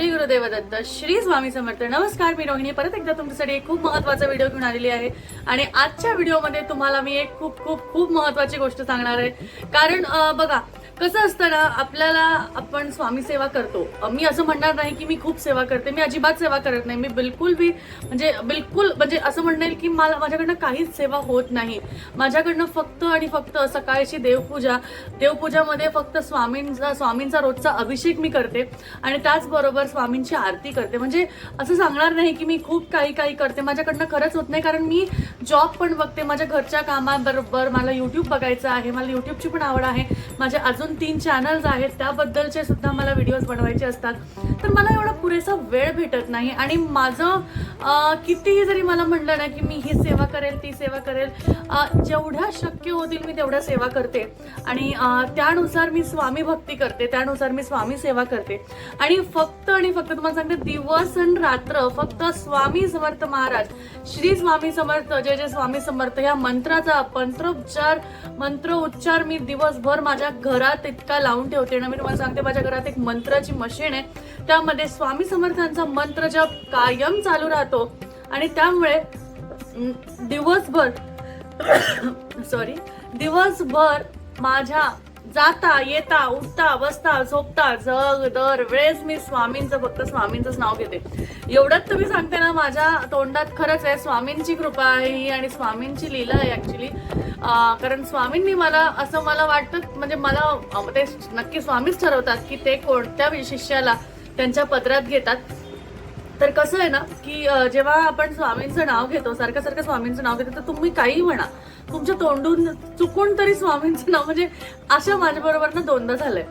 श्री गुरुदेव दत्त श्री स्वामी समर्थ. नमस्कार मी रोहिणी. परत एकदा तुमच्यासाठी एक खूप महत्त्वाचा व्हिडिओ घेऊन आलेली आहे. आणि आजच्या व्हिडिओमध्ये तुम्हाला मी एक खूप खूप खूप महत्वाची गोष्ट सांगणार आहे. कारण बघा कसं असतं ना आपल्याला आपण स्वामी सेवा करतो. मी असं म्हणणार नाही की मी खूप सेवा करते मी अजिबात सेवा करत नाही. मी बिलकुल बी म्हणजे बिलकुल म्हणजे असं म्हणेल की मला माझ्याकडनं काहीच सेवा होत नाही. माझ्याकडनं फक्त आणि फक्त सकाळची देवपूजा देवपूजामध्ये फक्त स्वामींचा स्वामींचा रोजचा अभिषेक मी करते आणि त्याचबरोबर स्वामींची आरती करते. म्हणजे असं सांगणार नाही की मी खूप काही काही करते. माझ्याकडनं खरंच होत नाही कारण मी जॉब पण बघते. माझ्या घरच्या कामाबरोबर मला यूट्यूब बघायचं आहे. मला यूट्यूबची पण आवड आहे. माझ्या अजून तीन चॅनल्स आहेत. त्याबद्दलचे सुद्धा मला व्हिडिओज बनवायचे असतात. तर मला एवढा पुरेसा वेळ भेटत नाही आणि माझं कितीही जरी मला म्हणलं ना की मी ही सेवा करेल ती सेवा करेल जेवढ्या शक्य होतील मी तेवढ्या सेवा करते. आणि त्यानुसार मी स्वामी भक्ती करते त्यानुसार मी स्वामी सेवा करते. आणि फक्त आणि फक्त तुम्हाला सांगते दिवस आणि रात्र फक्त स्वामी समर्थ महाराज श्री स्वामी समर्थ जय जय स्वामी समर्थ या मंत्राचा मंत्रोच्चार मंत्र उच्चार मी दिवसभर माझ्या घरात इतका लावून ठेवते. ना मी तुम्हाला सांगते माझ्या घरात एक मंत्राची मशीन आहे. त्यामध्ये स्वामी समर्थांचा मंत्र जप कायम चालू राहतो. आणि त्यामुळे दिवसभर सॉरी दिवसभर माझ्या जाता येता उठता बसता झोपता जग दर वेळेस मी स्वामींचं फक्त स्वामींचंच नाव घेते. एवढंच तुम्ही सांगते ना माझ्या तोंडात खरंच आहे स्वामींची कृपा आहे ही आणि स्वामींची लीला आहे ऍक्च्युली कारण स्वामींनी मला असं मला वाटतं म्हणजे मला ते नक्की स्वामीच ठरवतात की ते कोणत्या शिष्याला त्यांच्या पत्रात घेतात. तर कसं आहे ना की जेव्हा आपण स्वामींचं नाव घेतो सारखं सारखं स्वामींचं नाव घेतो तर तुम्ही काही म्हणा तुमच्या तोंडून चुकून तरी स्वामींचं नाव म्हणजे अशा माझ्याबरोबर ना दोनदा झालंय.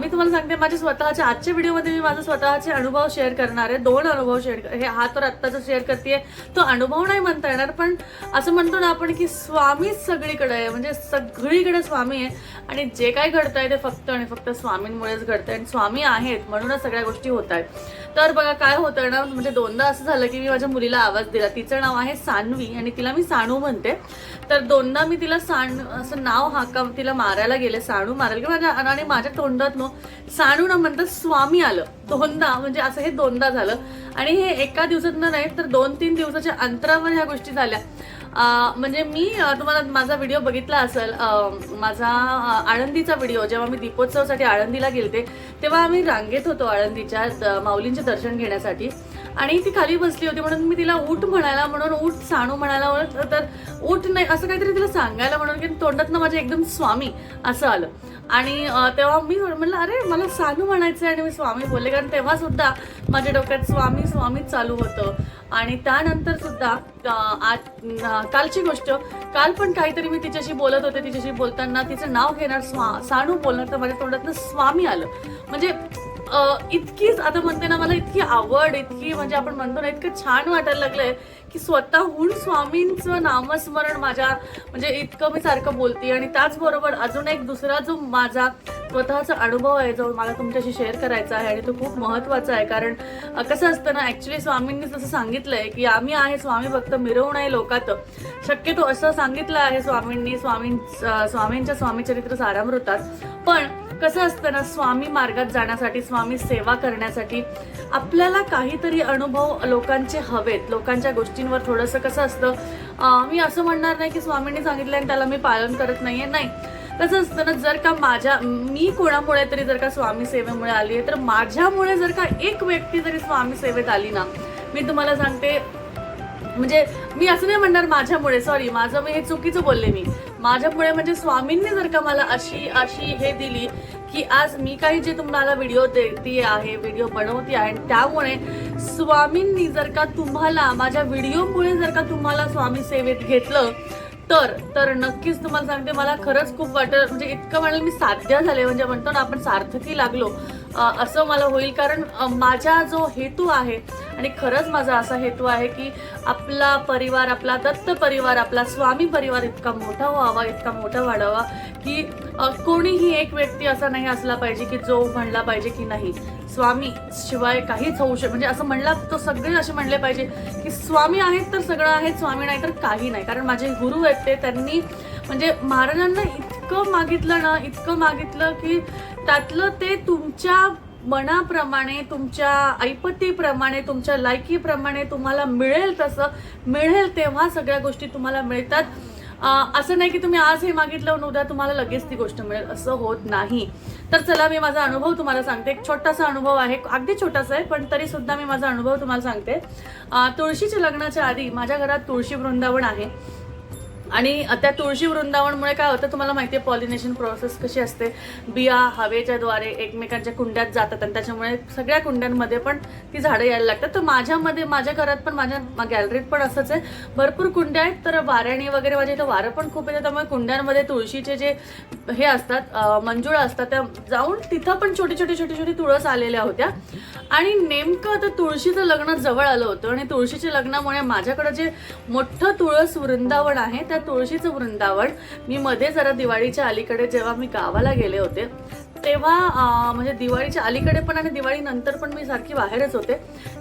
मी तुम्हाला सांगते माझ्या स्वतःच्या आजच्या व्हिडिओमध्ये मी माझा स्वतःचे अनुभव शेअर करणार आहे दोन अनुभव शेअर हे हा तर आत्ताचा शेअर करते तो अनुभव नाही म्हणता येणार पण असं म्हणतो ना आपण की स्वामीच सगळीकडे आहे म्हणजे सगळीकडे स्वामी आहे. आणि जे काय घडतंय ते फक्त आणि फक्त स्वामींमुळेच घडतंय आणि स्वामी आहेत म्हणूनच सगळ्या गोष्टी होत आहेत. तर बघा काय होतं ना म्हणजे दोनदा असं झालं की मी माझ्या मुलीला आवाज दिला. तिचं नाव आहे सानवी आणि तिला मी सानू म्हणते. तर दोनदा मी तिला साण असं नाव हाका तिला मारायला गेले साणू मारायला गेले. माझ्या आणि माझ्या तोंडात नो साणू ना म्हणतात स्वामी आलं. दोनदा म्हणजे असं हे दोनदा झालं. आणि हे एका दिवसात नाही तर दोन तीन दिवसाच्या अंतरावर ह्या गोष्टी झाल्या. म्हणजे मी तुम्हाला माझा व्हिडिओ बघितला असेल माझा आळंदीचा व्हिडिओ जेव्हा मी दीपोत्सवासाठी आळंदीला गेलते तेव्हा आम्ही रांगेत होतो आळंदीच्या माऊलींचे दर्शन घेण्यासाठी. आणि ती खाली बसली होती म्हणून मी तिला ऊट म्हणायला म्हणून ऊट साणू म्हणायला तर ऊट नाही असं काहीतरी तिला सांगायला म्हणून की तोंडातनं माझ्या एकदम स्वामी असं आलं. आणि तेव्हा मी म्हणलं अरे मला सानू म्हणायचं आहे आणि मी स्वामी बोलले कारण तेव्हा सुद्धा माझ्या डोक्यात स्वामी स्वामीच चालू होतं. आणि त्यानंतर सुद्धा आज कालची गोष्ट काल पण काहीतरी मी तिच्याशी बोलत होते तिच्याशी बोलताना तिचं नाव घेणार स्वा सानू बोलणार तर माझ्या तोंडातनं स्वामी आलं. म्हणजे इतकीच आता म्हणते ना मला इतकी आवड इतकी म्हणजे आपण म्हणतो ना इतकं छान वाटायला लागलंय की स्वतःहून स्वामींचं नामस्मरण माझ्या म्हणजे इतकं मी सारखं बोलते. आणि त्याचबरोबर अजून एक दुसरा जो माझा स्वतःचा अनुभव आहे जो मला तुमच्याशी शेअर करायचा आहे आणि तो खूप महत्त्वाचा आहे. कारण कसं असतं ना ऍक्च्युली स्वामींनी जसं सांगितलंय की आम्ही आहे स्वामी भक्त मिरवून नये लोकात. शक्यतो असं सांगितलं आहे स्वामींनी स्वामीं स्वामींच्या स्वामीचरित्र सारामृतात. पण कसं असतं ना स्वामी मार्गात जाण्यासाठी स्वामी सेवा करण्यासाठी आपल्याला काहीतरी अनुभव लोकांचे हवेत लोकांच्या गोष्टींवर थोडंसं कसं असतं मी असं म्हणणार नाही की स्वामींनी सांगितलं आणि त्याला मी पालन करत नाहीये. नाही. कसं असतं ना जर का माझ्या मी कोणामुळे तरी जर का स्वामी सेवेमुळे आली आहे तर माझ्यामुळे जर का एक व्यक्ती जरी स्वामी सेवेत आली ना मी तुम्हाला सांगते म्हणजे मी असं नाही म्हणणार माझ्यामुळे सॉरी माझं मी हे चुकीचं बोलले मी. माझ्यामुळे म्हणजे स्वामींनी जर का मला अशी अशी हे दिली की आज मी काही जे तुम्हाला व्हिडिओ देते आहे व्हिडिओ बनवते आहे आणि त्यामुळे स्वामींनी जर का तुम्हाला माझ्या व्हिडिओमुळे जर का तुम्हाला स्वामी सेवेत घेतलं तर तर नक्कीच तुम्हाला सांगते मला खरंच खूप वाटत म्हणजे इतकं म्हणाल मी साध्य झाले म्हणजे म्हणतो ना आपण सार्थकी लागलो असं मला होईल. कारण माझा जो हेतू आहे आणि खरंच माझा असा हेतू आहे की आपला परिवार आपला दत्त परिवार आपला स्वामी परिवार इतका मोठा व्हावा इतका मोठा वाढावा की कोणीही एक व्यक्ती असा नाही असला पाहिजे की जो म्हणला पाहिजे की नाही. स्वामी शिवाय काहीच होऊ शकत म्हणजे असं म्हणला तो सगळे असे म्हणले पाहिजे की स्वामी आहेत तर सगळं आहे स्वामी नाही तर काही नाही. कारण माझे गुरु आहेत ते त्यांनी म्हणजे महाराजांना इतकं मागितलं ना इतकं मागितलं की त्यातलं ते तुमच्या मनाप्रमाणे तुमच्या ऐपतीप्रमाणे तुमच्या लायकीप्रमाणे तुम्हाला मिळेल तसं मिळेल तेव्हा सगळ्या गोष्टी तुम्हाला मिळतात. असं नाही की तुम्ही आज हे मागितलं आणि उद्या तुम्हाला लगेच ती गोष्ट मिळेल असं होत नाही. तर चला मी माझा अनुभव तुम्हाला सांगते. एक छोटासा अनुभव आहे अगदी छोटासा आहे पण तरी सुद्धा मी माझा अनुभव तुम्हाला सांगते. तुळशीच्या लग्नाच्या आधी माझ्या घरात तुळशी वृंदावन आहे. आणि त्या तुळशी वृंदावनमुळे काय होतं तुम्हाला माहिती आहे पॉलिनेशन प्रोसेस कशी असते? बिया हवेच्या द्वारे एकमेकांच्या कुंड्यात जातात आणि त्याच्यामुळे सगळ्या कुंड्यांमध्ये पण ती झाडं यायला लागतात. तर माझ्यामध्ये माझ्या घरात पण माझ्या गॅलरीत पण असंच आहे. भरपूर कुंड्या आहेत तर वाऱ्याने वगैरे माझ्या इथं वारं पण खूप येतं त्यामुळे कुंड्यांमध्ये तुळशीचे जे हे असतात अं, मंजुळा असतात त्या जाऊन तिथं पण छोटी छोटी छोटी छोटी तुळस आलेल्या होत्या. आणि नेमकं आता तुळशीचं लग्न जवळ आलं होतं आणि तुळशीच्या लग्नामुळे माझ्याकडं जे मोठं तुळस वृंदावन आहे त्या तुळशीचं वृंदावन. मी मध्ये जरा दिवाळीच्या अलीकडे जेव्हा मी गावाला गेले होते तेव्हा म्हणजे दिवाळीच्या अलीकडे पण आणि दिवाळी नंतर पण मी सारखी बाहेरच होते.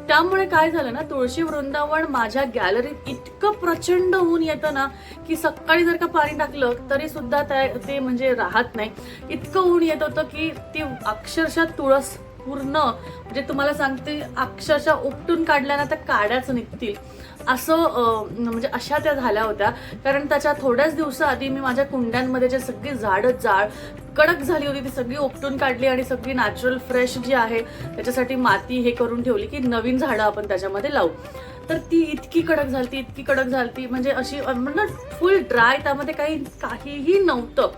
त्यामुळे काय झालं ना तुळशी वृंदावन माझ्या गॅलरीत इतकं प्रचंड ऊन येतं ना की सकाळी जर का पाणी टाकलं तरी सुद्धा त्या ते म्हणजे राहत नाही. इतकं ऊन येत होतं की ती अक्षरशः तुळस पूर्ण म्हणजे तुम्हाला सांगते अक्षरशः उपटून काढल्या ना त्या काड्याच निघतील. असं म्हणजे अशा त्या झाल्या होत्या. कारण त्याच्या थोड्याच दिवसाआधी मी माझ्या कुंड्यांमध्ये जे सगळी झाडं जाळ कडक झाली होती ती सगळी उपटून काढली आणि सगळी नॅचरल फ्रेश जी आहे त्याच्यासाठी माती हे करून ठेवली की नवीन झाडं आपण त्याच्यामध्ये लावू. तर ती इतकी कडक झाली इतकी कडक झालती म्हणजे अशी म्हणजे फुल ड्राय त्यामध्ये काही काहीही नव्हतं.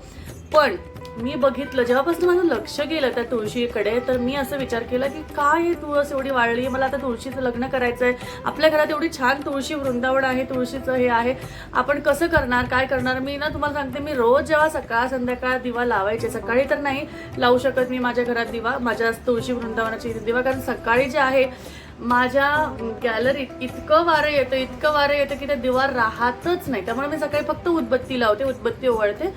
पण मी बघितलं जेव्हापासून माझं लक्ष गेलं त्या तुळशीकडे तर मी असं विचार केला की काय हे तुळस एवढी वाढली मला आता तुळशीचं लग्न करायचं आहे आपल्या घरात एवढी छान तुळशी वृंदावन आहे तुळशीचं हे आहे. आपण कसं करणार काय करणार? मी ना तुम्हाला सांगते मी रोज जेव्हा सकाळ संध्याकाळ दिवा लावायचे सकाळी तर नाही लावू शकत मी माझ्या घरात दिवा माझ्या तुळशी वृंदावनाची दिवा कारण सकाळी जे आहे माझ्या गॅलरीत इतकं वारं येतं इतकं वारं येतं की ते दिवा राहतच नाही. त्यामुळे मी सकाळी फक्त उदबत्ती लावते उदबत्ती ओवाळते.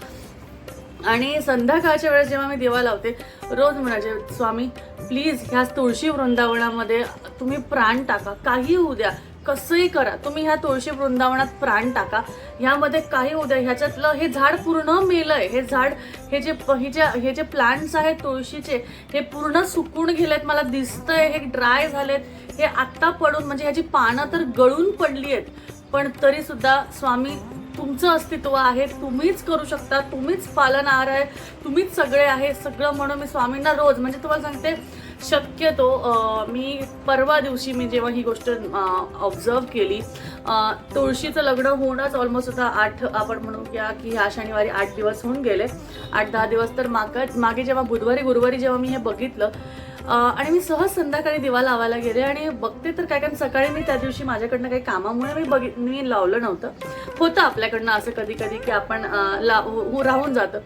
आणि संध्याकाळच्या वेळेस जेव्हा मी दिवा लावते रोज म्हणायचे स्वामी प्लीज ह्या तुळशी वृंदावनामध्ये तुम्ही प्राण टाका. काही उद्या कसंही करा. तुम्ही ह्या तुळशी वृंदावनात प्राण टाका. ह्यामध्ये काही होऊ द्या. ह्याच्यातलं हे झाड पूर्ण मेलंय. हे झाड हे जे हे जे हे जे प्लांट्स आहेत तुळशीचे हे पूर्ण सुकून गेलेत. मला दिसतंय हे ड्राय झालेत. हे आत्ता पडून म्हणजे ह्याची पानं तर गळून पडली आहेत पण तरीसुद्धा स्वामी तुमचं अस्तित्व आहे तुम्हीच करू शकता तुम्हीच पालन आहार आहे तुम्हीच सगळे आहे सगळं म्हणून मी स्वामींना रोज म्हणजे तुम्हाला सांगते शक्यतो मी परवा दिवशी मी जेव्हा ही गोष्ट ऑब्झर्व केली तुळशीचं लग्न होणंच ऑलमोस्ट आता आठ आपण म्हणू या की ह्या शनिवारी आठ दिवस होऊन गेले. आठ दहा दिवस तर माग मागे जेव्हा बुधवारी गुरुवारी जेव्हा मी हे बघितलं आणि मी सहज संध्याकाळी दिवा लावायला गेले आणि बघते तर काय कारण सकाळी मी त्या दिवशी माझ्याकडनं काही कामामुळे मी बघित मी लावलं नव्हतं. होतं आपल्याकडनं असं कधी कधी की आपण ला हो-, राहून जातं.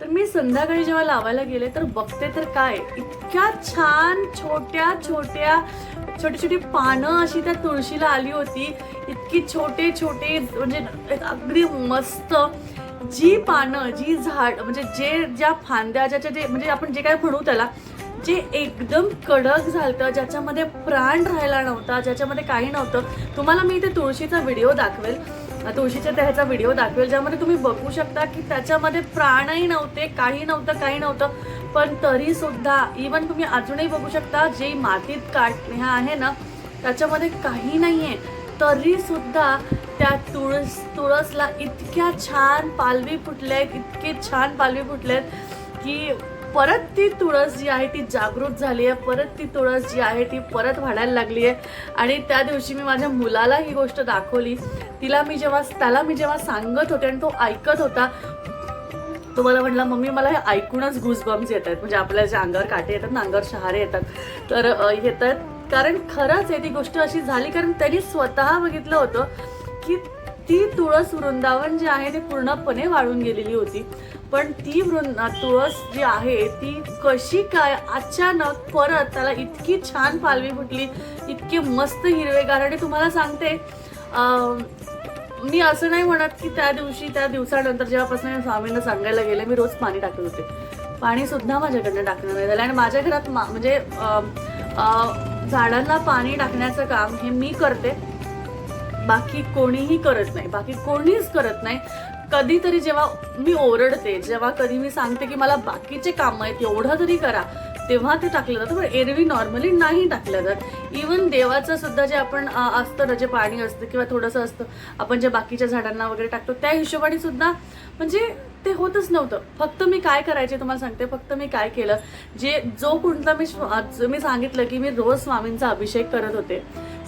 तर मी संध्याकाळी जेव्हा लावायला गेले तर बघते तर काय इतक्या छान छोट्या छोट्या छोटी छोटी पानं अशी त्या तुळशीला आली होती. इतकी छोटे छोटे म्हणजे अगदी मस्त जी पानं जी झाड म्हणजे जे ज्या फांद्या ज्याच्या जे म्हणजे आपण जे काय म्हणू त्याला जे एकदम कडक झालतं ज्याच्यामध्ये प्राण राहिला नव्हता ज्याच्यामध्ये काही नव्हतं. तुम्हाला मी इथे तुळशीचा व्हिडिओ दाखवेल. तुळशीच्या त्याचा व्हिडिओ दाखवेल ज्यामध्ये तुम्ही बघू शकता की त्याच्यामध्ये प्राणही नव्हते काही नव्हतं काही नव्हतं पण तरी सुद्धा इवन तुम्ही अजूनही बघू शकता जे मातीत काट ह्या आहे ना त्याच्यामध्ये काही नाही तरी सुद्धा त्या तुळस तुळसला इतक्या छान पालवी फुटल्या आहेत इतके छान पालवी फुटल्यात की परत ती तुळस जी आहे ती जागृत झाली आहे परत ती तुळस जी आहे ती परत वाढायला लागली आहे. आणि त्या दिवशी मी माझ्या मुलाला ही गोष्ट दाखवली. तिला मी जेव्हा त्याला मी जेव्हा सांगत होते आणि तो ऐकत होता तो मला म्हटला मम्मी मला हे ऐकूनच घुसबम्स येत आहेत म्हणजे आपल्या ज्या अंगावर काटे येतात ना अंगावर शहारे येतात. तर येत आहेत कारण खरंच आहे ती गोष्ट अशी झाली कारण त्यांनी स्वतः बघितलं होतं की ती तुळस वृंदावन जी आहे ती पूर्णपणे वाळून गेलेली होती. पण ती वृंद तुळस जी आहे ती कशी काय अचानक परत त्याला इतकी छान पालवी फुटली इतके मस्त हिरवेगार. आणि तुम्हाला सांगते मी असं नाही म्हणत की त्या दिवशी त्या दिवसानंतर जेव्हापासून स्वामींना सांगायला गेले मी रोज पाणी टाकत होते. पाणीसुद्धा माझ्याकडनं टाकणं नाही झालं. आणि माझ्या घरात मा- म्हणजे झाडांना पाणी टाकण्याचं काम हे मी करते. बाकी कोणीही करत नाही. बाकी कोणीच करत नाही. कधीतरी जेव्हा मी ओरडते जेव्हा कधी मी सांगते की मला बाकीचे काम आहेत एवढं तरी करा तेव्हा ते टाकलं जातं. पण एरवी नॉर्मली नाही टाकलं जात. इवन देवाचं सुद्धा जे आपण असतं ना जे पाणी असतं किंवा थोडंसं असतं आपण जे बाकीच्या झाडांना वगैरे टाकतो त्या हिशोबाने सुद्धा म्हणजे ते होतच नव्हतं. फक्त मी काय करायचे तुम्हाला सांगते. फक्त मी काय केलं जे जो कोणता मी मी सांगितलं की मी रोज स्वामींचा अभिषेक करत होते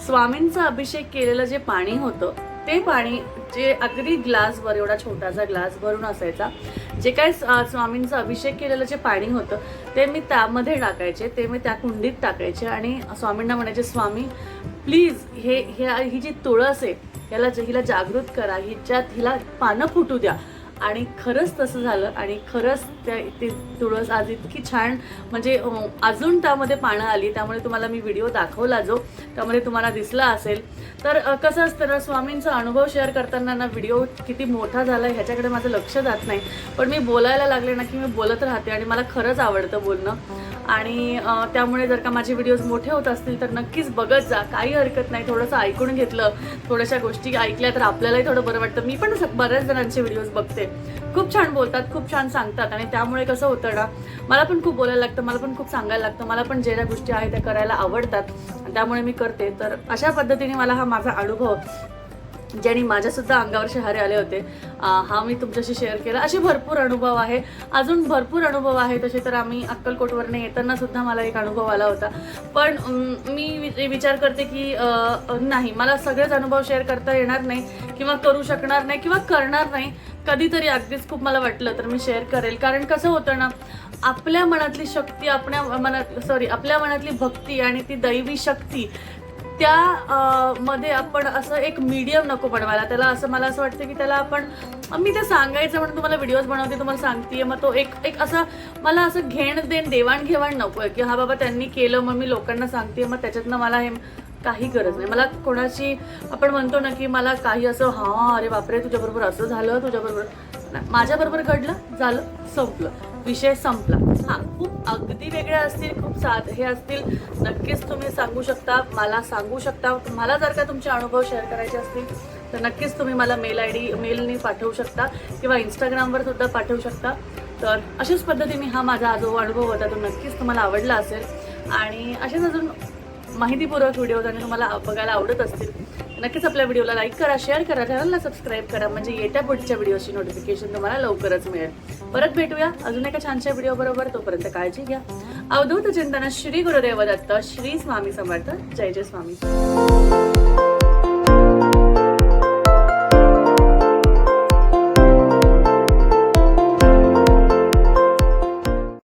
स्वामींचा अभिषेक केलेलं जे पाणी होतं ते पाणी जे अगदी ग्लासभर एवढा छोटासा ग्लास भरून असायचा जे काय स्वामींचं स्वामींचा अभिषेक केलेलं जे पाणी होतं ते मी त्यामध्ये टाकायचे ते मी त्या कुंडीत टाकायचे आणि स्वामींना म्हणायचे स्वामी प्लीज हे हे ही जी तुळस आहे याला हिला जागृत करा हिच्यात हिला पानं फुटू द्या. आणि खरंच तसं झालं आणि खरंच त्या ते तुळस आज इतकी छान म्हणजे अजून त्यामध्ये पानं आली त्यामुळे तुम्हाला मी व्हिडिओ दाखवला जो त्यामध्ये तुम्हाला दिसला असेल. तर कसं असतं ना स्वामींचा अनुभव शेअर करताना ना व्हिडिओ किती मोठा झाला ह्याच्याकडे माझं लक्ष जात नाही. पण मी बोलायला लागले ना की मी बोलत राहते आणि मला खरंच आवडतं बोलणं. आणि त्यामुळे जर का माझे व्हिडिओज मोठे होत असतील तर नक्कीच बघत जा. काही हरकत नाही थोडंसं ऐकून घेतलं. थोड्याशा गोष्टी ऐकल्या तर आपल्यालाही थोडं बरं वाटतं. मी पण बऱ्याच जणांचे व्हिडिओज बघते. खूप छान बोलतात खूप छान सांगतात आणि त्यामुळे कसं होतं ना मला पण खूप बोलायला लागतं मला पण खूप सांगायला लागतं मला पण ज्या ज्या गोष्टी आहेत त्या करायला आवडतात त्यामुळे मी करते. तर अशा पद्धतीने मला हा माझा अनुभव ज्यांनी माझ्यासुद्धा अंगावर शहारे आले होते. हा मी तुमच्याशी शेअर केला. असे भरपूर अनुभव आहे. अजून भरपूर अनुभव आहे तसे तर आम्ही अक्कलकोटवरने येताना सुद्धा मला एक अनुभव आला होता. पण मी वि- विचार करते की नाही. मला सगळेच अनुभव शेअर करता येणार नाही किंवा करू शकणार नाही किंवा करणार नाही. कधीतरी अगदीच खूप मला वाटलं तर मी शेअर करेल. कारण कसं होतं ना आपल्या मनातली शक्ती आपल्या मनात सॉरी आपल्या मनातली भक्ती आणि ती दैवी शक्ती त्या मध्ये आपण असं एक मीडियम नको बनवायला. त्याला असं मला असं वाटतं की त्याला आपण मी ते सांगायचं म्हणून तुम्हाला व्हिडिओज बनवते तुम्हाला सांगते मग तो एक एक असं मला असं घेण देण देवाणघेवाण नको आहे की हा बाबा त्यांनी केलं मग मी लोकांना सांगते मग त्याच्यातनं मला हे काही गरज नाही. मला कोणाची आपण म्हणतो ना की मला काही असं हां अरे बापरे तुझ्याबरोबर असं झालं तुझ्याबरोबर माझ्याबरोबर घडलं झालं संपलं. विषय संपला. हा खूप अगदी वेगळ्या असतील खूप साध हे असतील. नक्कीच तुम्ही सांगू शकता मला सांगू शकता. तुम्हाला जर का तुमचे अनुभव शेअर करायचे असतील तर नक्कीच तुम्ही मला मेल आय डी मेलने पाठवू शकता किंवा इंस्टाग्रामवर सुद्धा पाठवू शकता. तर अशाच पद्धतीने हा माझा जो अनुभव होता तो नक्कीच तुम्हाला आवडला असेल. आणि असेच अजून माहितीपूर्वक व्हिडिओज आणि तुम्हाला बघायला आवडत असतील नक्कीच आपल्या व्हिडिओला लाईक करा शेअर करा चॅनलला सबस्क्राईब करा. म्हणजे येत्या पुढच्या व्हिडिओची नोटिफिकेशन तुम्हाला लवकरच मिळेल. परत भेटूया. अजून एका छानशा व्हिडिओ बरोबर तोपर्यंत काळजी घ्या. अवधूत चिंतन श्री गुरुदेव दत्त श्री स्वामी समर्थ. जय जय स्वामी.